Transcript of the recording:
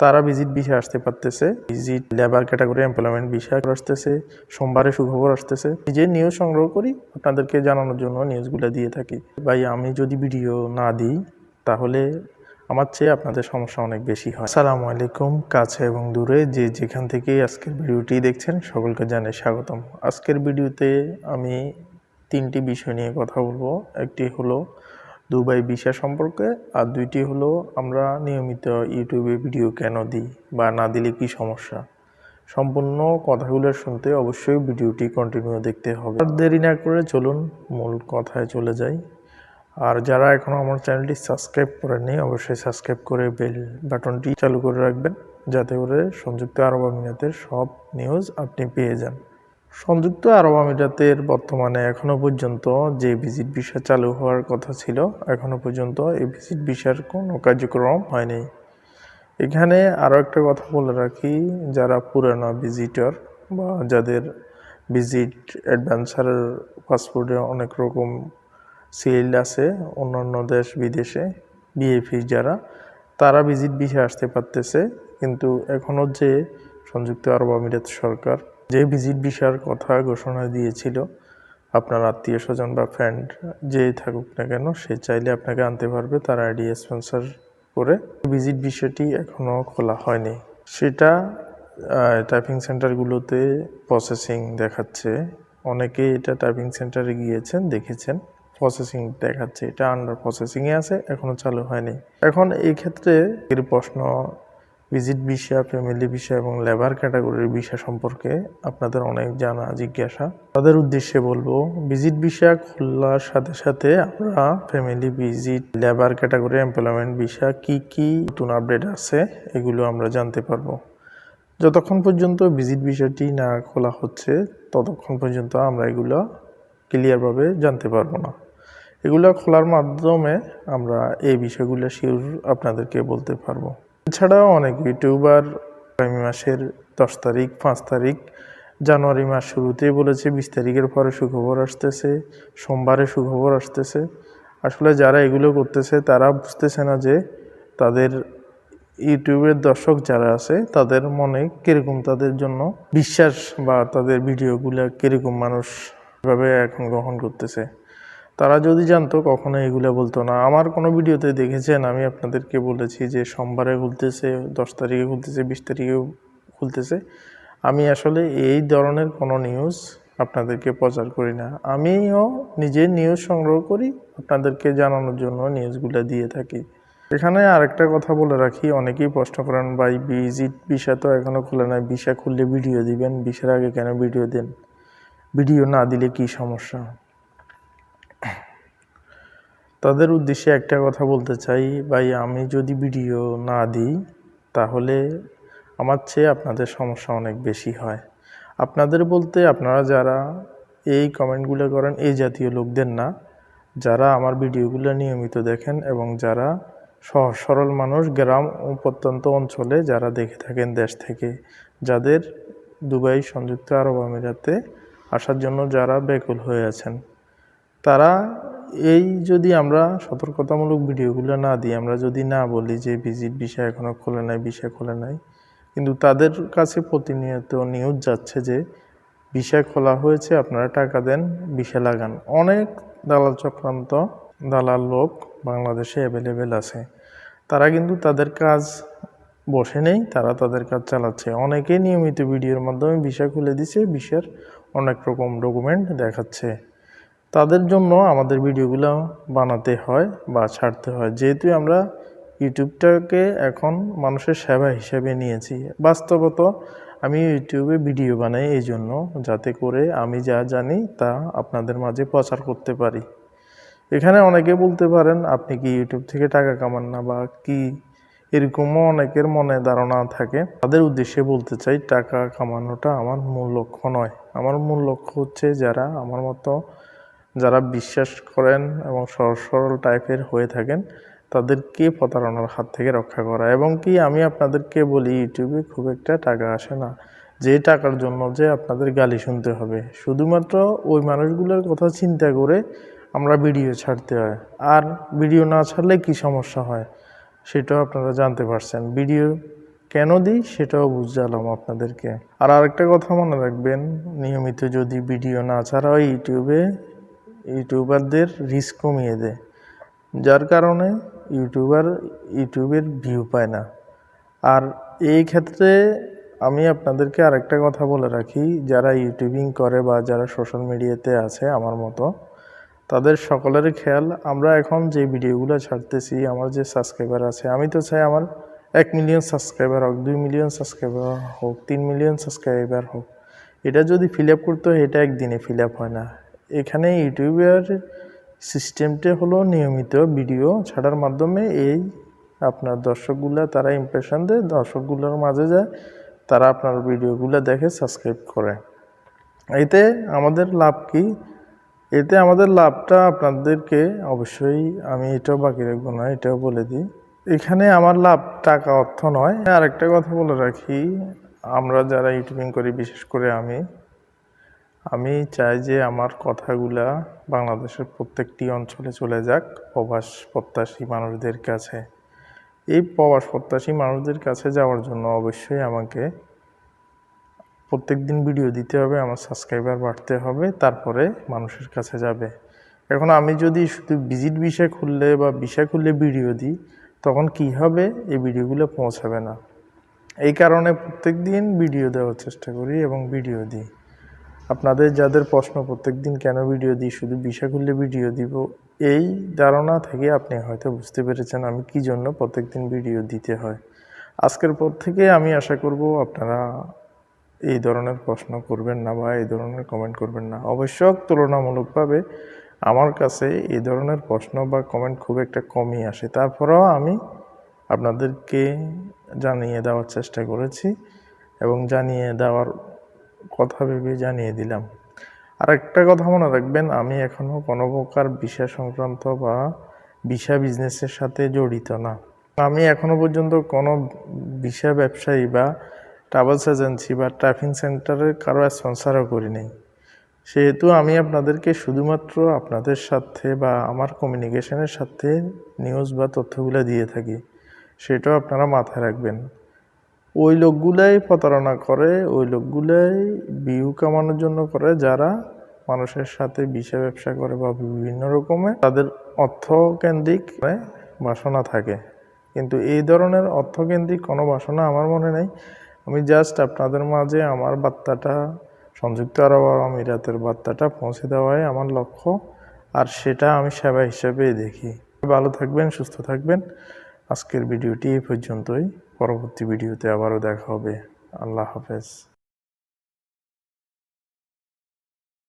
তারা ভিজিট বিষয়ে আসতে পারতেছে। ভিজিট লেবার ক্যাটাগরি এমপ্লয়মেন্ট বিষয় আসতেছে। সোমবারে সুখবর আসতেছে। নিজে নিউজ সংগ্রহ করি, আপনাদেরকে জানানোর জন্য নিউজগুলো দিয়ে থাকি। ভাই, আমি যদি ভিডিও না দিই, তাহলে আমার চেয়ে আপনাদের সমস্যা অনেক বেশি হয়। সালামু আলাইকুম, কাছে এবং দূরে যে যেখান থেকে আজকের ভিডিওটি দেখছেন, সকলকে জানাই স্বাগতম। আজকের ভিডিওতে আমি তিনটি বিষয় নিয়ে কথা বলব। একটি হলো দুবাই ভিসা সম্পর্কে, আর দুইটি হলো আমরা নিয়মিত ইউটিউবে ভিডিও কেন দিই বা না দিলে কি সমস্যা? সম্পূর্ণ কথাগুলো শুনতে অবশ্যই ভিডিওটি কন্টিনিউ দেখতে হবে। আর দেরি না করে চলুন মূল কথায় চলে যাই। আর যারা এখনও আমার চ্যানেলটি সাবস্ক্রাইব করেননি, অবশ্যই সাবস্ক্রাইব করে বেল বাটনটি চালু করে রাখবেন, যাতে করে সংযুক্ত আরব আমিরাতের সব নিউজ আপনি পেয়ে যান। সংযুক্ত আরব আমিরাতের বর্তমানে এখনও পর্যন্ত যে ভিজিট ভিসা চালু হওয়ার কথা ছিল এখনও পর্যন্ত এই ভিজিট ভিসার কোনো কার্যক্রম হয়নি। এখানে আরও একটা কথা বলে রাখি, যারা পুরানো ভিজিটর বা যাদের ভিজিট অ্যাডভেঞ্চারের পাসপোর্টে অনেক রকম সিল আছে, অন্যান্য দেশ বিদেশে বিএফি যারা, তারা ভিজিট ভিসা আসতে পারতেছে, কিন্তু এখনও যে সংযুক্ত আরব আমিরাত সরকার যে ভিজিট ভিসার কথা ঘোষণা দিয়েছিল, আপনার আত্মীয় স্বজন বা ফ্রেন্ড যেই থাকুক না কেন, সে চাইলে আপনাকে আনতে পারবে তার আইডি স্পন্সর করে। ভিজিট বিষয়টি এখনও খোলা হয়নি। সেটা টাইপিং সেন্টারগুলোতে প্রসেসিং দেখাচ্ছে। অনেকে এটা টাইপিং সেন্টারে গিয়েছেন, দেখেছেন প্রসেসিং দেখাচ্ছে। এটা আন্ডার প্রসেসিংয়ে আছে এখনও চালু হয়নি। এখন এই ক্ষেত্রে এর প্রশ্ন ভিজিট ভিসা ফ্যামিলি ভিসা এবং লেবার ক্যাটাগরির ভিসা সম্পর্কে আপনাদের অনেক জানা জিজ্ঞাসা। তাদের উদ্দেশ্যে বলব ভিজিট ভিসা খোলার সাথে সাথে আমরা family visit labour category employment visa কি কি নতুন আপডেট আছে এগুলো আমরা জানতে পারব। যতক্ষণ পর্যন্ত ভিজিট ভিসাটি না খোলা হচ্ছে, ততক্ষণ পর্যন্ত আমরা এগুলো ক্লিয়ারভাবে জানতে পারব না। এগুলো খোলার মাধ্যমে আমরা এই বিষয়গুলো শিওর আপনাদেরকে বলতে পারব। এছাড়াও অনেক ইউটিউবার আগামী মাসের দশ তারিখ, পাঁচ তারিখ, জানুয়ারি মাস শুরুতেই বলেছে, বিশ তারিখের পরে সুখবর আসতেছে, সোমবারে সুখবর আসতেছে। আসলে যারা এগুলো করতেছে, তারা বুঝতেছে না যে তাদের ইউটিউবের দর্শক যারা আছে, তাদের মনে কীরকম তাদের জন্য বিশ্বাস বা তাদের ভিডিওগুলো কীরকম মানুষ এভাবে এখন গ্রহণ করতেছে। তারা যদি জানতো কখনো এগুলো বলতো না। আমার কোনো ভিডিওতে দেখেছেন, আমি আপনাদেরকে বলেছি যে সোমবারে খুলতেছে, দশ তারিখে খুলতেছে, বিশ তারিখে খুলতেছে। আমি আসলে এই ধরনের কোনো নিউজ আপনাদেরকে প্রচার করি না। আমিও নিজে নিউজ সংগ্রহ করি, আপনাদেরকে জানানোর জন্য নিউজগুলো দিয়ে থাকি। এখানে আরেকটা কথা বলে রাখি, অনেকেই প্রশ্ন করেন, ভাই বিজিট ভিসা তো এখনও খুলে নাই ভিসা খুললে ভিডিও দিবেন? ভিসার আগে কেন ভিডিও দেন? ভিডিও না দিলে কি সমস্যা? তাদের উদ্দেশ্যে একটা কথা বলতে চাই। ভাই, আমি যদি ভিডিও না দিই, তাহলে আমার চেয়ে আপনাদের সমস্যা অনেক বেশি হয়। আপনাদের বলতে আপনারা যারা এই কমেন্টগুলো করেন, এই জাতীয় লোকদের না, যারা আমার ভিডিওগুলো নিয়মিত দেখেন এবং যারা সহজ সরল মানুষ গ্রাম ও প্রত্যন্ত অঞ্চলে যারা দেখে থাকেন দেশ থেকে, যাদের দুবাই, সংযুক্ত আরব আমিরাতে আসার জন্য যারা ব্যাকুল হয়ে আছেন তারা এই যদি আমরা সতর্কতামূলক ভিডিওগুলো না দিই, আমরা যদি না বলি যে ভিজিট বিষয় এখনও খোলে নাই বিষয় খোলে নাই, কিন্তু তাদের কাছে প্রতিনিয়ত নিউজ যাচ্ছে যে বিষয় খোলা হয়েছে, আপনারা টাকা দেন বিষয় লাগান। অনেক দালাল চক্রান্ত, দালাল লোক বাংলাদেশে অ্যাভেলেবেল আছে। তারা কিন্তু তাদের কাজ বসে নেই, তারা তাদের কাজ চালাচ্ছে। অনেকে নিয়মিত ভিডিওর মাধ্যমে বিষয় খুলে দিছে বিষয়ের অনেক রকম ডকুমেন্ট দেখাচ্ছে। তাদের জন্য আমাদের ভিডিওগুলো বানাতে হয় বা ছাড়তে হয়। যেহেতু আমরা ইউটিউবটাকে এখন মানুষের সেবা হিসেবে নিয়েছি। বাস্তবত আমি ইউটিউবে ভিডিও বানাই এই জন্য যাতে করে আমি যা জানি তা আপনাদের মাঝে প্রচার করতে পারি। এখানে অনেকে বলতে পারেন, আপনি কি ইউটিউব থেকে টাকা কামান না? বা কি? এরকমও অনেকের মনে ধারণা থাকে। তাদের উদ্দেশ্যে বলতে চাই, টাকা কামানোটা আমার মূল লক্ষ্য নয়। আমার মূল লক্ষ্য হচ্ছে যারা আমার মতো যারা বিশ্বাস করেন এবং সহজ সরল টাইপের হয়ে থাকেন, তাদেরকে প্রতারণার হাত থেকে রক্ষা করা। এবং কি আমি আপনাদেরকে বলি, ইউটিউবে খুব একটা টাকা আসে না। যে টাকার জন্য যে আপনাদের গালি শুনতে হবে। শুধুমাত্র ওই মানুষগুলোর কথা চিন্তা করে আমরা ভিডিও ছাড়তে হয়। আর ভিডিও না ছাড়লে কি সমস্যা হয়? সেটাও আপনারা জানতে পারছেন। ভিডিও কেন দিই সেটাও বুঝালাম আপনাদেরকে। আর আরেকটা কথা মনে রাখবেন, নিয়মিত যদি ভিডিও না ছাড়া হয় ইউটিউবে ইউটিউবারদের রিস্ক কমিয়ে দেয়। যার কারণে ইউটিউবার ইউটিউবের ভিউ পায় না। আর এই ক্ষেত্রে আমি আপনাদেরকে আরেকটা কথা বলে রাখি, যারা ইউটিউবিং করে বা যারা সোশ্যাল মিডিয়াতে আছে আমার মতো, তাদের সকলের খেয়াল, আমরা এখন যে ভিডিওগুলো ছাড়তেছি, আমার যে সাবস্ক্রাইবার আছে, আমি তো চাই আমার এক মিলিয়ন সাবস্ক্রাইবার হোক, দুই মিলিয়ন সাবস্ক্রাইবার হোক, তিন মিলিয়ন সাবস্ক্রাইবার হোক। এটা যদি ফিল আপ করতে হয়, এটা একদিনে ফিল আপ হয় না। এখানে ইউটিউবের সিস্টেমটা হলো নিয়মিত ভিডিও ছাড়ার মাধ্যমে এই আপনার দর্শকগুলা, তারা ইমপ্রেশন দেয়, দর্শকগুলোর মাঝে যায়, তারা আপনার ভিডিওগুলো দেখে সাবস্ক্রাইব করে। এতে আমাদের লাভ কি? এতে আমাদের লাভটা আপনাদেরকে অবশ্যই আমি এটাও বাকি রাখব না, এটাও বলে দিই। এখানে আমার লাভ টাকা অর্থ নয়। আরেকটা কথা বলে রাখি, আমরা যারা ইউটিউবিং করি, বিশেষ করে আমি আমি চাই যে আমার কথাগুলা বাংলাদেশের প্রত্যেকটি অঞ্চলে চলে যাক প্রবাস প্রত্যাশী মানুষদের কাছে। এই প্রবাস প্রত্যাশী মানুষদের কাছে যাওয়ার জন্য অবশ্যই আমাকে প্রত্যেক দিন ভিডিও দিতে হবে, আমার সাবস্ক্রাইবার বাড়তে হবে, তারপরে মানুষের কাছে যাবে। এখন আমি যদি শুধু ভিজিট বিষয় খুললে বা বিষয় খুললে ভিডিও দিই, তখন কি হবে? এই ভিডিওগুলো পৌঁছাবে না। এই কারণে প্রত্যেক দিন ভিডিও দেওয়ার চেষ্টা করি এবং ভিডিও দিই। আপনাদের যাদের প্রশ্ন প্রত্যেক দিন কেন ভিডিও দিই, শুধু বিষয় খুললে ভিডিও দিব, এই ধারণা থেকে আপনি হয়তো বুঝতে পেরেছেন আমি কি জন্য প্রত্যেক দিন ভিডিও দিতে হয়। আজকের পর থেকে আমি আশা করব আপনারা এই ধরনের প্রশ্ন করবেন না বা এই ধরনের কমেন্ট করবেন না। অবশ্য তুলনামূলকভাবে আমার কাছে এই ধরনের প্রশ্ন বা কমেন্ট খুব একটা কমই আসে। তারপরেও আমি আপনাদেরকে জানিয়ে দেওয়ার চেষ্টা করেছি এবং জানিয়ে দেওয়ার কথা ভেবে জানিয়ে দিলাম। আর একটা কথা মনে রাখবেন, আমি এখনও কোনো প্রকার বিষয় সংক্রান্ত বা বিষয় বিজনেসের সাথে জড়িত না। আমি এখনও পর্যন্ত কোনো বিষয় ব্যবসায়ী বা ট্রাভেলস এজেন্সি বা ট্রাফিং সেন্টারের কারও স্পন্সারও করি নাই সেহেতু আমি আপনাদেরকে শুধুমাত্র আপনাদের সাথে বা আমার কমিউনিকেশনের সাথে নিউজ বা তথ্যগুলো দিয়ে থাকি, সেটাও আপনারা মাথায় রাখবেন। ওই লোকগুলাই প্রতারণা করে, ওই লোকগুলাই ভিউ কামানোর জন্য করে, যারা মানুষের সাথে বিষয় ব্যবসা করে বা বিভিন্ন রকমের, তাদের অর্থকেন্দ্রিক বাসনা থাকে। কিন্তু এই ধরনের অর্থকেন্দ্রিক কোনো বাসনা আমার মনে নেই। আমি জাস্ট আপনাদের মাঝে আমার বার্তাটা, সংযুক্ত আরব আমিরাতের বার্তাটা পৌঁছে দেওয়াই আমার লক্ষ্য। আর সেটা আমি সেবা হিসেবেই দেখি। ভালো থাকবেন, সুস্থ থাকবেন। আজকের ভিডিওটি এই পর্যন্তই। পরবর্তী ভিডিওতে আবারও দেখা হবে। আল্লাহ হাফেজ।